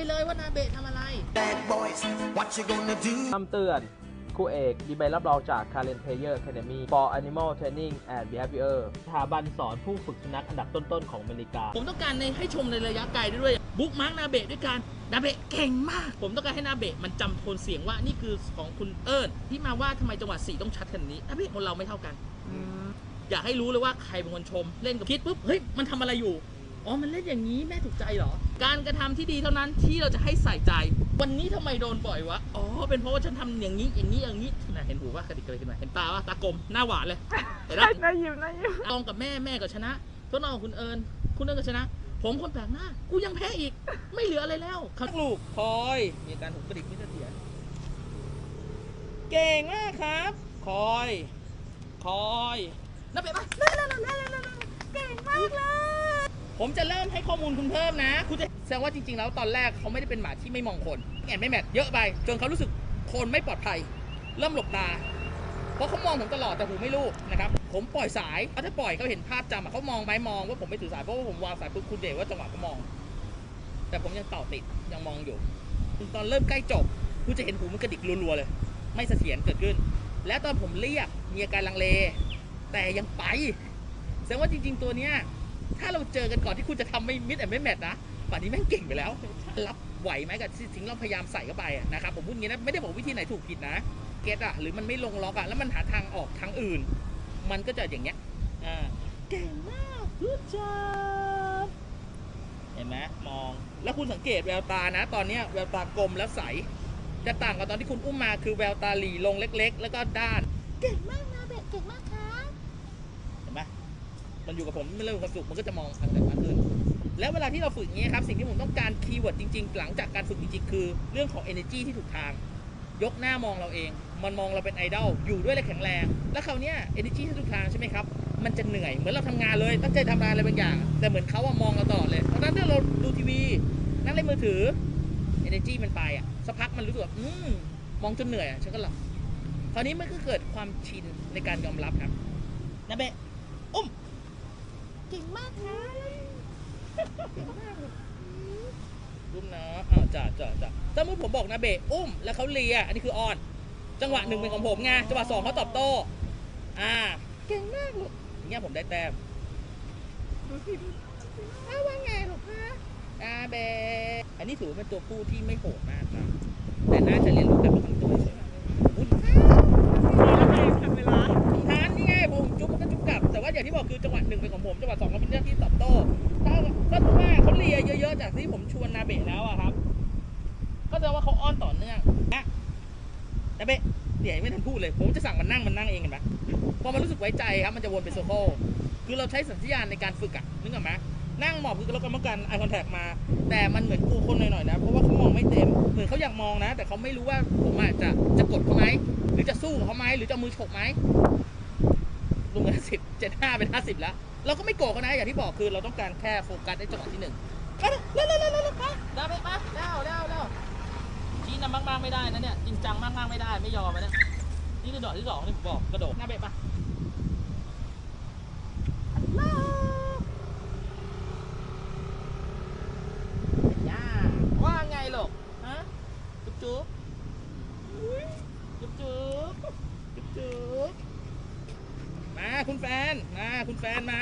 ไปเลยว่านาเบะทำอะไร Bad boys, what you gonna do? คำเตือนครูเอกมีใบรับรองจาก Current Player Academy for Animal Training and Behavior สถาบันสอนผู้ฝึกสุนัขอันดับต้น ๆ ของอเมริกา ผมต้องการในให้ชมในระยะไกลด้วย บุ๊กมาร์กนาเบะด้วยกันนาเบะเก่งมาก ผมต้องการให้นาเบะมันจำโทนเสียงว่านี่คือของคุณเอิญที่มาว่าทำไมจังหวะสี่ต้องชัดขนาดนี้นาเบะคนเราไม่เท่ากัน อยากให้รู้เลยว่าใครเป็นคนชม เล่นกับคิดปุ๊บเฮ้ยมันทำอะไรอยู่ อ๋อมันเล่นอย่างนี้แม่ถูกใจเหรอ การกระทำที่ดีเท่านั้นที่เราจะให้ใส่ใจ วันนี้ทำไมโดนบ่อยวะ อ๋อ เป็นเพราะว่าฉันทำอย่างนี้อย่างนี้อย่างนี้น่ะเห็นหูว่ากระดิกอะไรขึ้นมาเห็นตาว่าตากลมหน้าหวานเลยเห็นไหมน่ายิ้มน่ายิ้มลองกับแม่แม่ก็ชนะทดลองกับคุณเอิญคุณเอิญก็ชนะ ผมคนแปลกหน้า กูยังแพ้อีก ไม่เหลืออะไรแล้วครับลูกคอย มีการหูกระดิกไม่เสถียรเก่งมากครับ คอย คอยนับไปปะเก่งมากเลย ผมจะเริ่มให้ข้อมูลคุณเพิ่มนะ คุณจะแสดงว่าจริง ๆ แล้วตอนแรกเขาไม่ได้เป็นหมาที่ไม่มองคนแอนไม่แมทเยอะไป จนเขารู้สึกคนไม่ปลอดภัย เริ่มหลบตา เพราะเขามองผมตลอดแต่หูไม่ลูกนะครับ ผมปล่อยสายเพราะถ้าปล่อยเขาเห็นภาพจำอะเขามองไหมมองว่าผมไม่ถือสายเพราะว่าผมวางสายปุ๊บคุณเดชว่าจังหวะเขามอง แต่ผมยังต่อติดยังมองอยู่ ตอนเริ่มใกล้จบ คุณจะเห็นหูมันกระดิกรัวๆเลย ไม่เสถียรเกิดขึ้น และตอนผมเรียกมีอาการลังเล แต่ยังไปแสดงว่าจริง ๆ ตัวเนี้ย ถ้าเราเจอกันก่อนที่คุณจะทำไม่มิดแอนไม่แมทนะป่านนี้แม่งเก่งไปแล้ว รับไหวไหมกับสิ่งเราพยายามใส่เข้าไปอะนะครับผมพูดอย่างนี้นะไม่ได้บอกวิธีไหนถูกผิดนะ เก็ตอะหรือมันไม่ลงล็อกอะแล้วมันหาทางออกทางอื่น มันก็จะอย่างเงี้ยอ่าเก่งมากรู้จับเห็นไหมมอง แล้วคุณสังเกตแววตานะ ตอนเนี้ยแววตากลมแล้วใส จะต่างกับตอนที่คุณอุ้มมาคือแววตาหลีลงเล็ก ๆ แล้วก็ด้าน เก่งมากนะเบกเก่งมากครับเห็นไหม มันอยู่กับผมไม่เริ่มความสุขมันก็จะมองอะไรมากขึ้น แล้วเวลาที่เราฝึกอย่างเงี้ยครับสิ่งที่ผมต้องการคีย์เวิร์ดจริง ๆ หลังจากการฝึกจริงๆคือเรื่องของ energy ที่ถูกทาง ยกหน้ามองเราเอง มันมองเราเป็นไอดอลอยู่ด้วยและแข็งแรง แล้วคราวเนี้ย energy ที่ทุกทางใช่ไหมครับมันจะเหนื่อยเหมือนเราทำงานเลยตั้งใจทำงานอะไรบางอย่าง แต่เหมือนเขาอะมองเราตลอดเลยตอนนั้นเราดูทีวี นั่งเล่นมือถือ energy มันไปอะสักพักมันรู้สึกแบบอืมมองจนเหนื่อยอะฉันก็หลับคราวนี้มันก็เกิดความชินในการยอมรับครับนะเบะอุ้ม เก่งมากครับอุ้มนะอ้าวจ้าจ้าจ้าสมมติผมบอกนะเบะอุ้มแล้วเขาเลีย อันนี้คือออน จังหวะหนึ่งเป็นของผมไง จังหวะสองเขาตอบโต้ อ่า เก่งมากลูกอย่างเงี้ยผมได้แต้มดูสิอ้าวว่าไงลูกคะอาเบะอันนี้ถือว่าเป็นตัวผู้ที่ไม่โหดมากนะแต่น่าจะเรียนรู้การประคังตัวเฉย จากที่ผมชวนนาเบะแล้วอะครับ ก็แสดงว่าเขาอ้อนต่อเนื่องนะนาเบะเดี๋ยวยังไม่ทันพูดเลย ผมจะสั่งมันนั่งมันนั่งเองเห็นไหมพอมันรู้สึกไว้ใจครับ มันจะวนเป็นโซโคคือเราใช้สัญชาตญาณในการฝึกอะนึกออกไหมนั่งหมอบคือเรากำลังกันไอคอนแทคมา แต่มันเหมือนกูคนหน่อยๆนะ เพราะว่าเขามองไม่เต็ม เหมือนเขาอยากมองนะ แต่เขาไม่รู้ว่าผมอาจจะจะกดเขาไหม หรือจะสู้เขาไหม หรือจะมือฉกไหมลุงห้าสิบเจ็ดห้าเป็นห้าสิบแล้ว เราก็ไม่โกรธเขานะ อย่างที่บอกคือเราต้องการแค่โฟกัสในจังหวะที่หนึ่ง เร็วเร็วเร็วเร็วเร็วไปเร็วไปไปเร็วเร็วเร็วชี้นำมากๆไม่ได้นะเนี่ยจริงจังมากๆไม่ได้ไม่ยอมนะเนี่ยนี่คือดอกที่สองที่ผมบอกกระโดดหน้าเบะปะย่าว่าไงลูกฮะจุ๊บจุ๊บจุ๊บจุ๊บจุ๊บจุ๊บมาคุณแฟนมาคุณแฟนมา